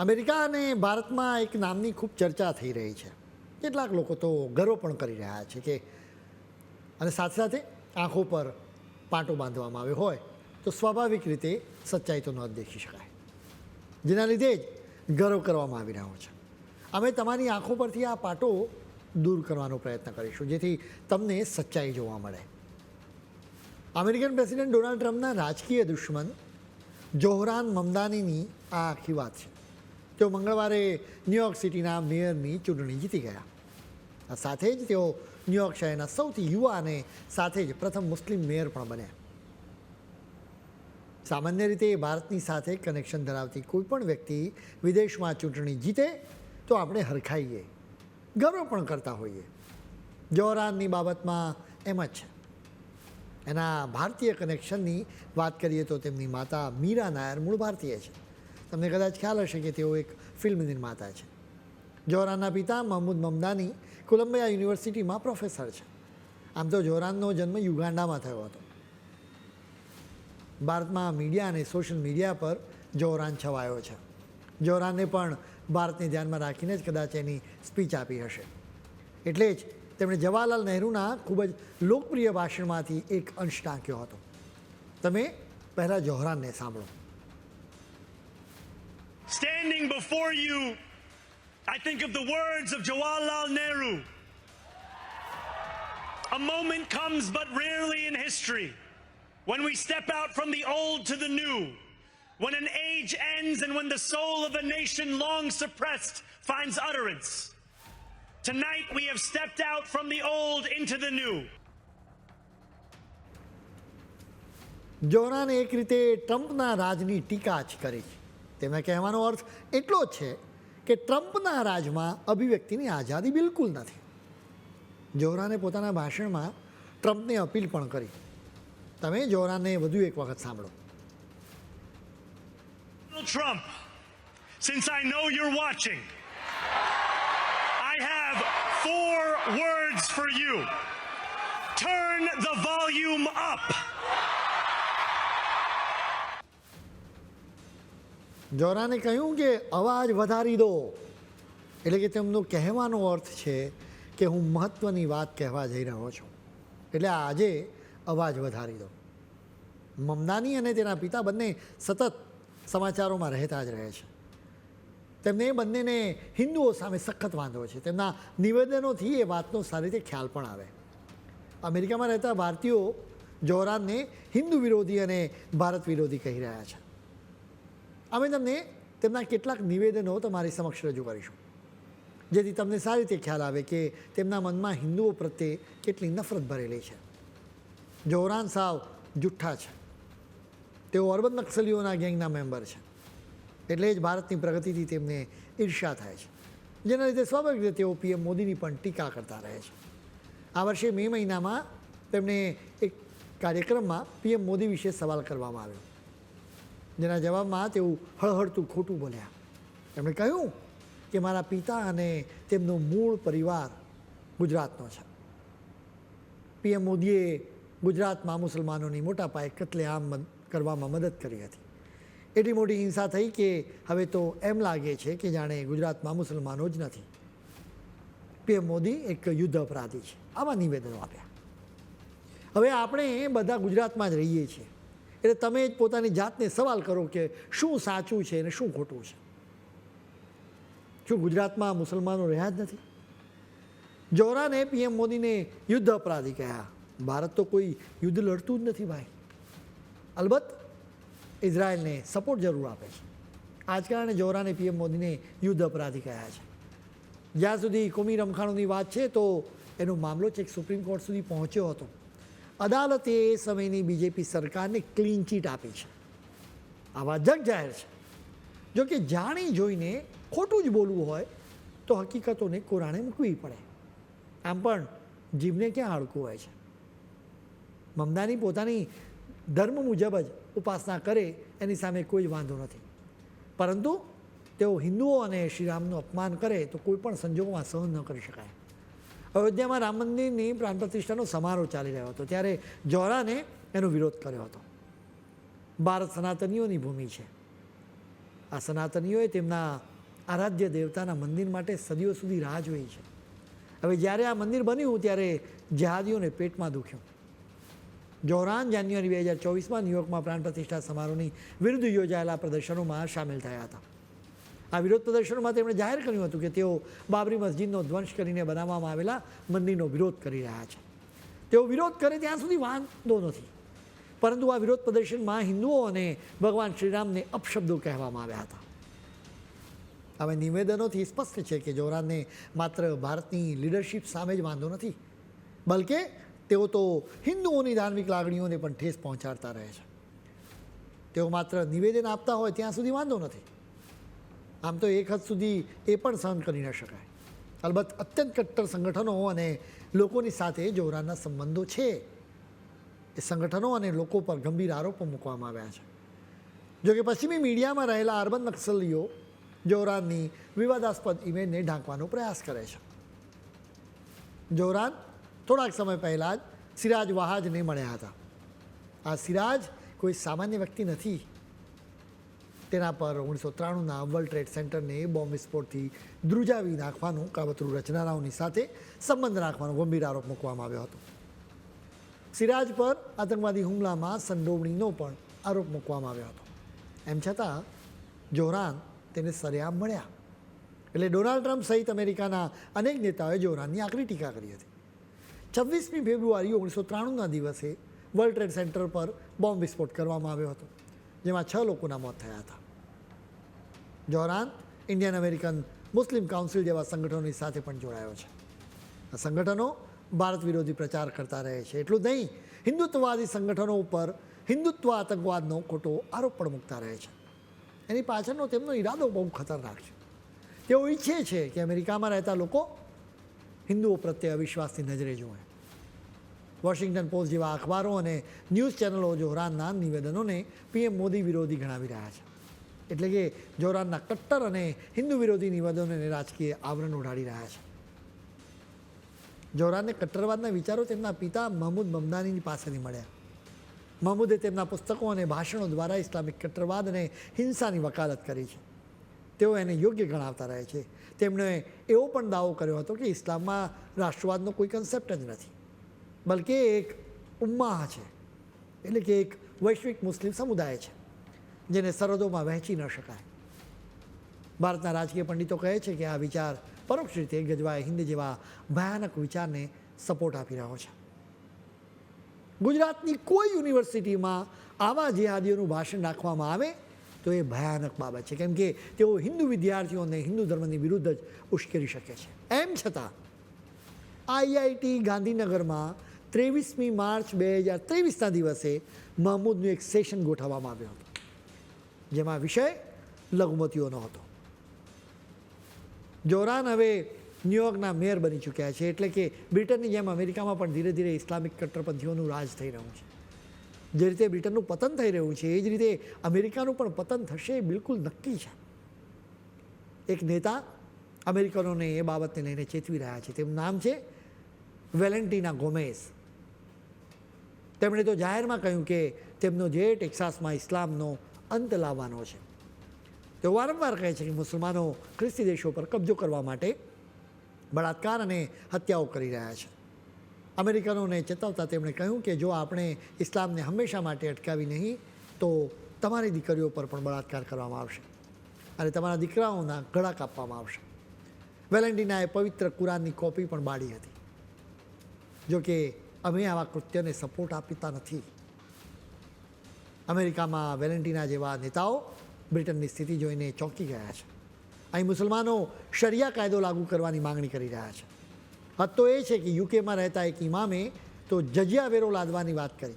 America અને ભારતમાં એક નામની ખૂબ ચર્ચા થઈ રહી છે. કેટલાક લોકો તો ગર્વ પણ કરી રહ્યા છે કે અને સાથે સાથે આંખો પર પાટો બાંધવામાં આવ્યો હોય તો સ્વાભાવિક રીતે સચ્ચાઈ તો ન દેખી શકાય. જેના લીધે જ ગર્વ કરવામાં આવી રહ્યો છે. અમે તમારી આંખો પરથી આ પાટો દૂર કરવાનો પ્રયત્ન કરીશું, જેથી તમને સચ્ચાઈ જોવા મળે. અમેરિકન પ્રેસિડેન્ટ ડોનાલ્ડ ટ્રમ્પના રાજકીય દુશ્મન જોહરાન મમદાનીની આ આખી વાત છે. તેઓ મંગળવારે ન્યુયોર્ક સિટીના મેયરની ચૂંટણી જીતી ગયા. સાથે જ તેઓ ન્યુયોર્ક શહેરના સૌથી યુવા અને સાથે જ પ્રથમ મુસ્લિમ મેયર પણ બન્યા. સામાન્ય રીતે ભારતની સાથે કનેક્શન ધરાવતી કોઈ પણ વ્યક્તિ વિદેશમાં ચૂંટણી જીતે તો આપણે હરખાઈએ. ગૌરવ પણ કરતા હોઈએ. જોહરાનની બાબતમાં એમ જ છે. એના ભારતીય કનેક્શનની વાત કરીએ તો તેમની માતા મીરા નાયર મૂળ ભારતીય છે. તમને કદાચ ખ્યાલ હશે કે તેઓ એક ફિલ્મ નિર્માતા છે. જોહરાનના પિતા મહમૂદ મમદાની કોલંબિયા યુનિવર્સિટીમાં પ્રોફેસર છે. આમ તો જોહરાનનો જન્મ યુગાન્ડામાં થયો હતો. ભારતમાં મીડિયા અને સોશિયલ મીડિયા પર જોહરાન છવાયો છે. જોહરાનને પણ ભારતને ધ્યાનમાં રાખીને જ કદાચ એની સ્પીચ આપી હશે. એટલે જ તેમણે જવાહરલાલ નહેરુના ખૂબ જ લોકપ્રિય ભાષણમાંથી એક અંશ ટાંક્યો હતો. તમે પહેલાં જોહરાનને સાંભળો. Standing before you, I think of the words of Jawaharlal Nehru. A moment comes but rarely in history when we step out from the old to the new, when an age ends and when the soul of a nation long suppressed finds utterance. Tonight we have stepped out from the old into the new. જોહરાને એક રીતે ટ્રમ્પના રાજની ટીકા જ કરી તેમના કહેવાનો અર્થ એટલો જ છે કે ટ્રમ્પના રાજમાં અભિવ્યક્તિની આઝાદી બિલકુલ નથી જોહરાને પોતાના ભાષણમાં ટ્રમ્પને અપીલ પણ કરી તમે જોહરાને વધુ એક વખત સાંભળો Trump, since I know you're watching, I have four words for you. Turn the volume up. જોરાને કહ્યું કે, અવાજ વધારી દો. એટલે કે તેમનો કહેવાનો અર્થ છે કે, હું મહત્ત્વની વાત કહેવા જઈ રહ્યો છું. એટલે આજે અવાજ વધારી દો. મમદાની અને તેના પિતા બંને સતત સમાચારોમાં રહેતા જ રહે છે. તેમને બંનેને હિન્દુઓ સામે સખત વાંધો છે. તેમના નિવેદનોથી એ વાતનો સારી રીતે ખ્યાલ પણ આવે. અમેરિકામાં રહેતા ભારતીયો જોહરાનને હિન્દુ વિરોધી અને ભારત વિરોધી કહી રહ્યા છે. અમે તમને તેમના કેટલાક નિવેદનો તમારી સમક્ષ રજૂ કરીશું. જેથી તમને સારી રીતે ખ્યાલ આવે કે તેમના મનમાં હિન્દુઓ પ્રત્યે કેટલી નફરત ભરેલી છે. જોહરાન સાવ જુઠ્ઠા છે. તેઓ અરબન નક્સલીઓના ગેંગના મેમ્બર છે. એટલે જ ભારતની પ્રગતિથી તેમને ઈર્ષ્યા થાય છે. જેના લીધે સ્વાભાવિક રીતે તેઓ પીએમ મોદીની પણ ટીકા કરતા રહે છે. આ વર્ષે મે મહિનામાં તેમણે એક કાર્યક્રમમાં પીએમ મોદી વિશે સવાલ કરવામાં આવ્યો. જેના જવાબમાં તેવું હળહળતું ખોટું બોલ્યા. તેમણે કહ્યું કે મારા પિતા અને તેમનો મૂળ પરિવાર ગુજરાતનો છે. પીએમ મોદીએ ગુજરાતમાં મુસલમાનોની મોટા પાયે કતલેઆમ કરવામાં મદદ કરી હતી. એટલી મોટી હિંસા થઈ કે હવે તો એમ લાગે છે કે જાણે ગુજરાતમાં મુસલમાનો જ નથી. પીએમ મોદી એક યુદ્ધ અપરાધી છે. આવા નિવેદનો આપ્યા. હવે આપણે બધા ગુજરાતમાં જ રહીએ છીએ. એટલે તમે જ પોતાની જાતને સવાલ કરો કે શું સાચું છે અને શું ખોટું છે. શું ગુજરાતમાં મુસલમાનો રહ્યા જ નથી? જોરાને પીએમ મોદીને યુદ્ધ અપરાધી કહ્યા ભારત તો કોઈ યુદ્ધ લડતું જ નથી ભાઈ. અલબત્ત ઇઝરાયલને સપોર્ટ જરૂર આપે છે. આ જોરાને પીએમ મોદીને યુદ્ધ અપરાધી કહ્યા છે. જ્યાં સુધી કોમી રમખાણોની વાત છે તો એનો મામલો છેક સુપ્રીમ કોર્ટ સુધી પહોંચ્યો હતો. અદાલતે એ સમયની બીજેપી સરકારને ક્લીન ચીટ આપી છે. આ વાત જગ જાહેર છે. જો કે જાણી જોઈને ખોટું જ બોલવું હોય, તો હકીકતોને કોરાણે મૂકવી પડે. આમ પણ જીભને ક્યાં હડકું હોય છે? મમદાની પોતાની ધર્મ મુજબ જ ઉપાસના કરે, એની સામે કોઈ જ વાંધો નથી. પરંતુ તેઓ હિન્દુઓ અને શ્રીરામનું અપમાન કરે, તો કોઈ પણ સંજોગોમાં સહન ન કરી શકાય. અયોધ્યામાં રામ મંદિરની પ્રાણ પ્રતિષ્ઠાનો સમારોહ ચાલી રહ્યો હતો. ત્યારે જોરાને એનો વિરોધ કર્યો હતો. ભારત સનાતનીઓની ભૂમિ છે. આ સનાતનીઓએ તેમના આરાધ્ય દેવતાના મંદિર માટે સદીઓ સુધી રાહ જોઈ છે. હવે જ્યારે આ મંદિર બન્યું ત્યારે જહાદીઓને પેટમાં દુખ્યું. જોરાન જાન્યુઆરી બે હજાર ચોવીસમાં ન્યુયોર્કમાં પ્રાણ પ્રતિષ્ઠા સમારોહની વિરુદ્ધ યોજાયેલા પ્રદર્શનોમાં સામેલ થયા હતા. આ વિરોધ પ્રદર્શનોમાં તેમણે જાહેર કર્યું હતું કે તેઓ બાબરી મસ્જિદનો ધ્વંસ કરીને બનાવવામાં આવેલા મંદિરનો વિરોધ કરી રહ્યા છે. તેઓ વિરોધ કરે ત્યાં સુધી વાંધો નથી. પરંતુ આ વિરોધ પ્રદર્શનમાં હિન્દુઓ અને ભગવાન શ્રીરામને અપશબ્દો કહેવામાં આવ્યા હતા. હવે નિવેદનોથી સ્પષ્ટ છે કે જોરાનને માત્ર ભારતની લીડરશિપ સામે જ વાંધો નથી, બલકે તેઓ તો હિન્દુઓની ધાર્મિક લાગણીઓને પણ ઠેસ પહોંચાડતા રહે છે. તેઓ માત્ર નિવેદન આપતા હોય ત્યાં સુધી વાંધો નથી. આમ તો એક હદ સુધી એ પણ સહન કરી ન શકાય. અલબત્ત અત્યંત કટ્ટર સંગઠનો અને લોકોની સાથે જોરાના સંબંધો છે. એ સંગઠનો અને લોકો પર ગંભીર આરોપો મૂકવામાં આવ્યા છે. જોકે પશ્ચિમી મીડિયામાં રહેલા અર્બન નક્સલીઓ જોરાનની વિવાદાસ્પદ ઇમેજને ઢાંકવાનો પ્રયાસ કરે છે. જોરાન થોડાક સમય પહેલાં જ સિરાજ વાહાજને મળ્યા હતા. આ સિરાજ કોઈ સામાન્ય વ્યક્તિ નથી. તેના પર ઓગણીસો ત્રાણુંના વર્લ્ડ ટ્રેડ સેન્ટરને બોમ્બ વિસ્ફોટથી ધ્રુજાવી નાખવાનું કાવતરું રચનારાઓની સાથે સંબંધ રાખવાનો ગંભીર આરોપ મૂકવામાં આવ્યો હતો. સિરાજ પર આતંકવાદી હુમલામાં સંડોવણીનો પણ આરોપ મૂકવામાં આવ્યો હતો. એમ છતાં જોરાન તેને સરેઆમ મળ્યા. એટલે ડોનાલ્ડ ટ્રમ્પ સહિત અમેરિકાના અનેક નેતાઓએ જોરાનની આકરી ટીકા કરી હતી. છવ્વીસમી ફેબ્રુઆરી ઓગણીસો ત્રાણુંના દિવસે વર્લ્ડ ટ્રેડ સેન્ટર પર બોમ્બ વિસ્ફોટ કરવામાં આવ્યો હતો. જેમાં છ લોકોના મોત થયા હતા. જોરાન ઇન્ડિયન અમેરિકન મુસ્લિમ કાઉન્સિલ જેવા સંગઠનોની સાથે પણ જોડાયો છે. આ સંગઠનો ભારત વિરોધી પ્રચાર કરતા રહે છે. એટલું જ નહીં, હિન્દુત્વવાદી સંગઠનો ઉપર હિન્દુત્વ આતંકવાદનો ખોટો આરોપ પણ મૂકતા રહે છે. એની પાછળનો તેમનો ઈરાદો બહુ ખતરનાક છે. તેઓ ઈચ્છે છે કે અમેરિકામાં રહેતા લોકો હિન્દુઓ પ્રત્યે અવિશ્વાસની નજરે જુએ. વોશિંગ્ટન પોસ્ટ જેવા અખબારો અને ન્યૂઝ ચેનલો જોહરાનના નિવેદનોને પીએમ મોદી વિરોધી ગણાવી રહ્યા છે. એટલે કે જોહરાનના કટ્ટર અને હિન્દુ વિરોધી નિવેદનોને રાજકીય આવરણ ઓઢાડી રહ્યા છે. જોહરાનને કટ્ટરવાદના વિચારો તેમના પિતા મહમૂદ મમદાનીની પાસેથી મળ્યા. મહમૂદે તેમના પુસ્તકો અને ભાષણો દ્વારા ઇસ્લામિક કટ્ટરવાદ અને હિંસાની વકાલત કરી છે. તેઓ એને યોગ્ય ગણાવતા રહે છે. તેમણે એવો પણ દાવો કર્યો હતો કે ઇસ્લામમાં રાષ્ટ્રવાદનો કોઈ કન્સેપ્ટ જ નથી. બલકે એક ઉમ્માહ છે. એટલે કે એક વૈશ્વિક મુસ્લિમ સમુદાય છે, જેને સરહદોમાં વહેંચી ન શકાય. ભારતના રાજકીય પંડિતો કહે છે કે આ વિચાર પરોક્ષ રીતે ગજવાય હિન્દ જેવા ભયાનક વિચારને સપોર્ટ આપી રહ્યો છે. ગુજરાતની કોઈ યુનિવર્સિટીમાં આવા જેહાદીઓનું ભાષણ રાખવામાં આવે તો એ ભયાનક બાબત છે. કેમ કે તેઓ હિન્દુ વિદ્યાર્થીઓને હિન્દુ ધર્મની વિરુદ્ધ જ ઉશ્કેરી શકે છે. એમ છતાં આઈઆઈટી ગાંધીનગરમાં ત્રેવીસમી માર્ચ બે હજાર ત્રેવીસના દિવસે મહમૂદનું એક સેશન ગોઠવવામાં આવ્યો હતો, જેમાં વિષય લઘુમતીઓનો હતો. જોરાન હવે ન્યુયોર્કના મેયર બની ચૂક્યા છે, એટલે કે બ્રિટનની જેમ અમેરિકામાં પણ ધીરે ધીરે ઇસ્લામિક કટ્ટરપંથીઓનું રાજ થઈ રહ્યું છે. જે રીતે બ્રિટનનું પતન થઈ રહ્યું છે, એ જ રીતે અમેરિકાનું પણ પતન થશે એ બિલકુલ નક્કી છે. એક નેતા અમેરિકનોને એ બાબતને લઈને ચેતવી રહ્યા છે તેમનું નામ છે વેલેન્ટિના ગોમેઝ. તેમણે તો જાહેરમાં કહ્યું કે તેમનો જે ટેક્સાસમાં ઇસ્લામનો અંત લાવવાનો છે. તેઓ વારંવાર કહે છે કે મુસલમાનો ખ્રિસ્તી દેશો પર કબજો કરવા માટે બળાત્કાર અને હત્યાઓ કરી રહ્યા છે. અમેરિકનોને ચેતવતા તેમણે કહ્યું કે જો આપણે ઇસ્લામને હંમેશા માટે અટકાવી નહીં, તો તમારી દીકરીઓ પર પણ બળાત્કાર કરવામાં આવશે અને તમારા દીકરાઓના ગળા કાપવામાં આવશે. વેલેન્ટિનાએ પવિત્ર કુરાનની કોપી પણ બાળી હતી. જો કે અમે આવા કૃત્યને સપોર્ટ આપતા નથી. અમેરિકામાં વેલેન્ટિના જેવા નેતાઓ બ્રિટનની સ્થિતિ જોઈને ચોંકી ગયા છે. અહીં મુસલમાનો શરિયા કાયદો લાગુ કરવાની માંગણી કરી રહ્યા છે. હદ તો એ છે કે યુકેમાં રહેતા એક ઇમામે તો જજિયા વેરો લાદવાની વાત કરી.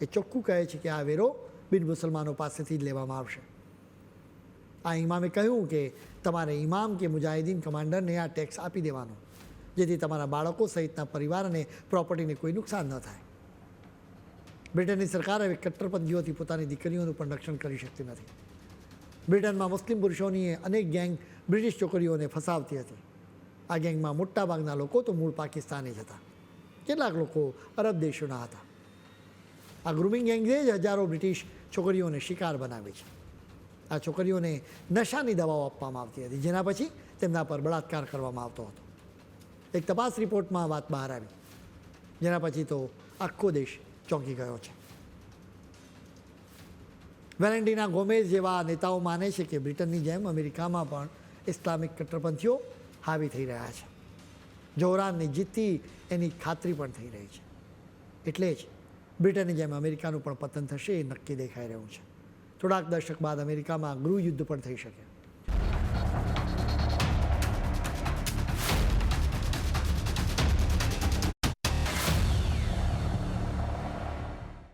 એ ચોખ્ખું કહે છે કે આ વેરો બિન મુસલમાનો પાસેથી જ લેવામાં આવશે. આ ઇમામે કહ્યું કે તમારે ઇમામ કે મુજાહિદીન કમાન્ડરને આ ટેક્સ આપી દેવાનો. જેથી તમારા બાળકો સહિતના પરિવાર અને પ્રોપર્ટીને કોઈ નુકસાન ન થાય. બ્રિટનની સરકાર હવે કટ્ટરપંથીઓથી પોતાની દીકરીઓનું પણ રક્ષણ કરી શકતી નથી. બ્રિટનમાં મુસ્લિમ પુરુષોની અનેક ગેંગ બ્રિટિશ છોકરીઓને ફસાવતી હતી. આ ગેંગમાં મોટાભાગના લોકો તો મૂળ પાકિસ્તાની જ હતા. કેટલાક લોકો અરબ દેશોના હતા. આ ગ્રુમિંગ ગેંગે જ હજારો બ્રિટિશ છોકરીઓને શિકાર બનાવે છે. આ છોકરીઓને નશાની દવાઓ આપવામાં આવતી હતી, જેના પછી તેમના પર બળાત્કાર કરવામાં આવતો હતો. એક તપાસ રિપોર્ટમાં આ વાત બહાર આવી. જેના પછી તો આખો દેશ ચોંકી ગયો છે. વેલેન્ટિના ગોમેઝ જેવા નેતાઓ માને છે કે બ્રિટનની જેમ અમેરિકામાં પણ ઇસ્લામિક કટ્ટરપંથીઓ હાવી થઈ રહ્યા છે. જોહરાનની જીતથી એની ખાતરી પણ થઈ રહી છે. એટલે જ બ્રિટનની જેમ અમેરિકાનું પણ પતન થશે એ નક્કી દેખાઈ રહ્યું છે. થોડાક દશક બાદ અમેરિકામાં ગૃહયુદ્ધ પણ થઈ શકે.